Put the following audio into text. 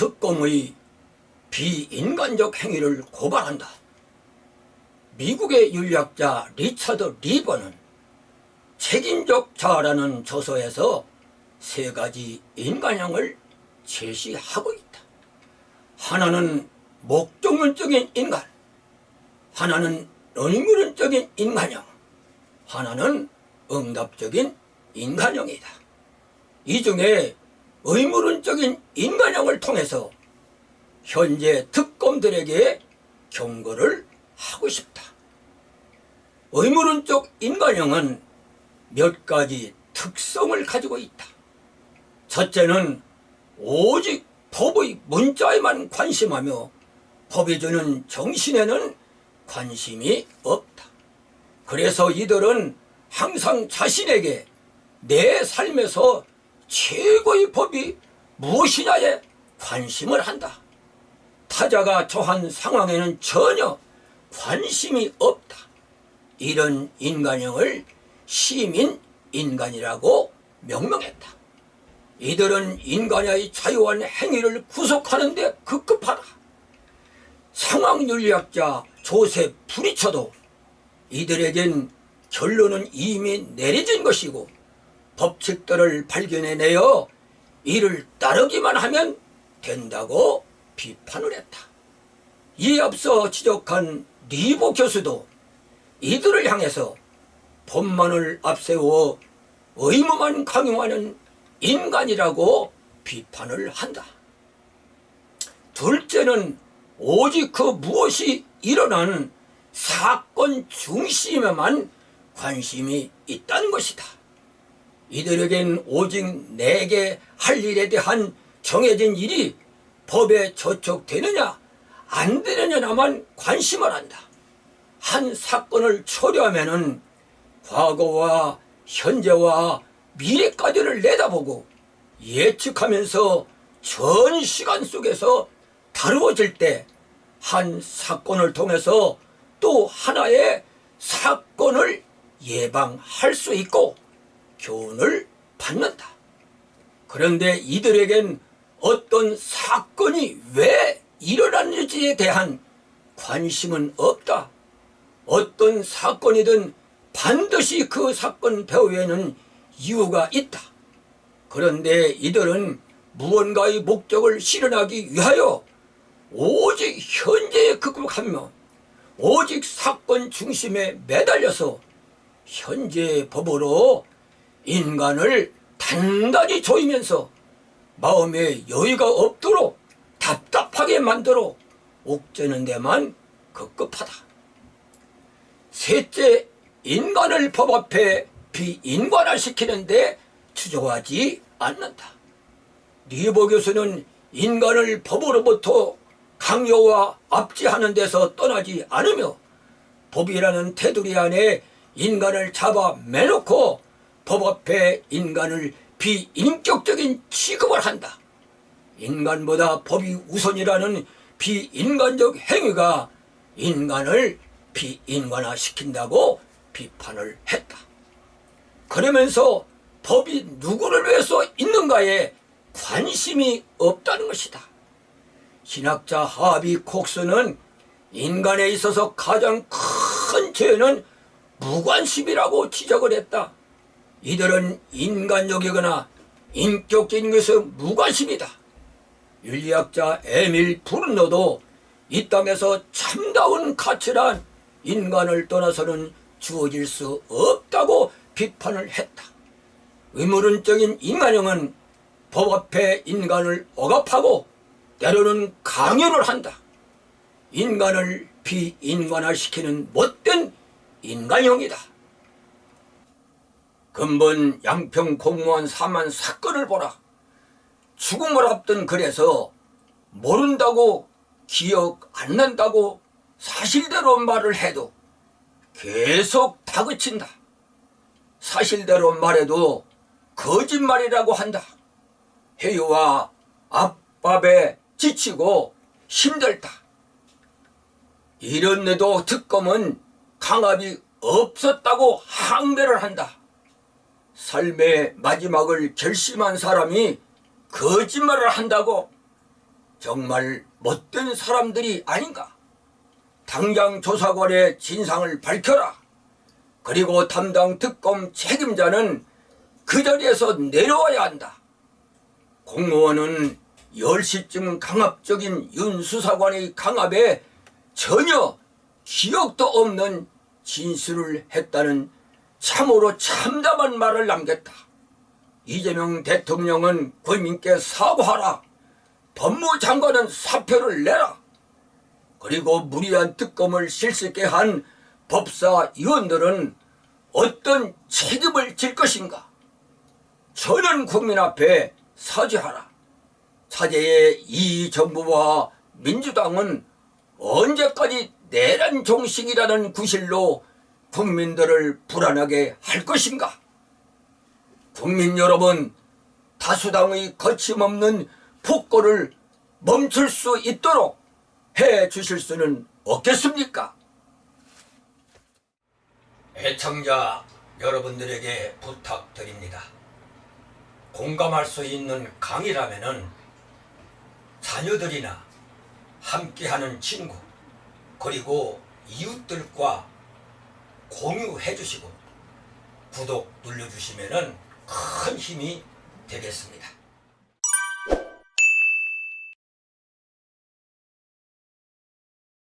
특검의 비인간적 행위를 고발한다. 미국의 윤리학자 리차드 리버는 책임적 자라는 저서에서 세 가지 인간형을 제시하고 있다. 하나는 목적론적인 인간, 하나는 의무론적인 인간형, 하나는 응답적인 인간형이다. 이 중에 의무론적인 인간형을 통해서 현재 특검들에게 경고를 하고 싶다. 의무론적 인간형은 몇 가지 특성을 가지고 있다. 첫째는 오직 법의 문자에만 관심하며 법이 주는 정신에는 관심이 없다. 그래서 이들은 항상 자신에게 내 삶에서 최고의 법이 무엇이냐에 관심을 한다. 타자가 처한 상황에는 전혀 관심이 없다. 이런 인간형을 시민 인간이라고 명명했다. 이들은 인간의 자유한 행위를 구속하는데 급급하다. 상황윤리학자 조셉 프리처도 이들에겐 결론은 이미 내려진 것이고 법칙들을 발견해내어 이를 따르기만 하면 된다고 비판을 했다. 이에 앞서 지적한 리보 교수도 이들을 향해서 법만을 앞세워 의무만 강요하는 인간이라고 비판을 한다. 둘째는 오직 그 무엇이 일어나는 사건 중심에만 관심이 있다는 것이다. 이들에겐 오직 내게 할 일에 대한 정해진 일이 법에 저촉되느냐 안 되느냐만 관심을 한다. 한 사건을 처리하면은 과거와 현재와 미래까지를 내다보고 예측하면서 전 시간 속에서 다루어질 때 한 사건을 통해서 또 하나의 사건을 예방할 수 있고 교훈을 받는다. 그런데 이들에겐 어떤 사건이 왜 일어났는지에 대한 관심은 없다. 어떤 사건이든 반드시 그 사건 배후에는 이유가 있다. 그런데 이들은 무언가의 목적을 실현하기 위하여 오직 현재에 극복하며 오직 사건 중심에 매달려서 현재의 법으로 인간을 단단히 조이면서 마음에 여유가 없도록 답답하게 만들어 옥죄는 데만 급급하다. 셋째, 인간을 법 앞에 비인간화 시키는데 추조하지 않는다. 리버 교수는 인간을 법으로부터 강요와 압제하는 데서 떠나지 않으며 법이라는 테두리 안에 인간을 잡아 매놓고 법 앞에 인간을 비인격적인 취급을 한다. 인간보다 법이 우선이라는 비인간적 행위가 인간을 비인간화시킨다고 비판을 했다. 그러면서 법이 누구를 위해서 있는가에 관심이 없다는 것이다. 신학자 하비 콕스는 인간에 있어서 가장 큰 죄는 무관심이라고 지적을 했다. 이들은 인간적이거나 인격적인 것에 무관심이다. 윤리학자 에밀 브루노도 이 땅에서 참다운 가치란 인간을 떠나서는 주어질 수 없다고 비판을 했다. 의무론적인 인간형은 법 앞에 인간을 억압하고 때로는 강요를 한다. 인간을 비인간화시키는 못된 인간형이다. 근본 양평 공무원 사만 사건을 보라. 죽음을 앞둔 그래서 모른다고 기억 안 난다고 사실대로 말을 해도 계속 다그친다. 사실대로 말해도 거짓말이라고 한다. 해유와 압박에 지치고 힘들다. 이런 데도 특검은 강압이 없었다고 항배를 한다. 삶의 마지막을 결심한 사람이 거짓말을 한다고 정말 못된 사람들이 아닌가? 당장 조사관의 진상을 밝혀라. 그리고 담당 특검 책임자는 그 자리에서 내려와야 한다. 공무원은 10시쯤 강압적인 윤 수사관의 강압에 전혀 기억도 없는 진술을 했다는 참으로 참담한 말을 남겼다. 이재명 대통령은 국민께 사과하라. 법무장관은 사표를 내라. 그리고 무리한 특검을 실시게 한 법사위원들은 어떤 책임을 질 것인가? 저는 국민 앞에 사죄하라. 차제의 이 정부와 민주당은 언제까지 내란 종식이라는 구실로 국민들을 불안하게 할 것인가? 국민 여러분, 다수당의 거침없는 폭거를 멈출 수 있도록 해 주실 수는 없겠습니까? 애청자 여러분들에게 부탁드립니다. 공감할 수 있는 강의라면은 자녀들이나 함께하는 친구 그리고 이웃들과 공유해 주시고 구독 눌러주시면은 큰 힘이 되겠습니다.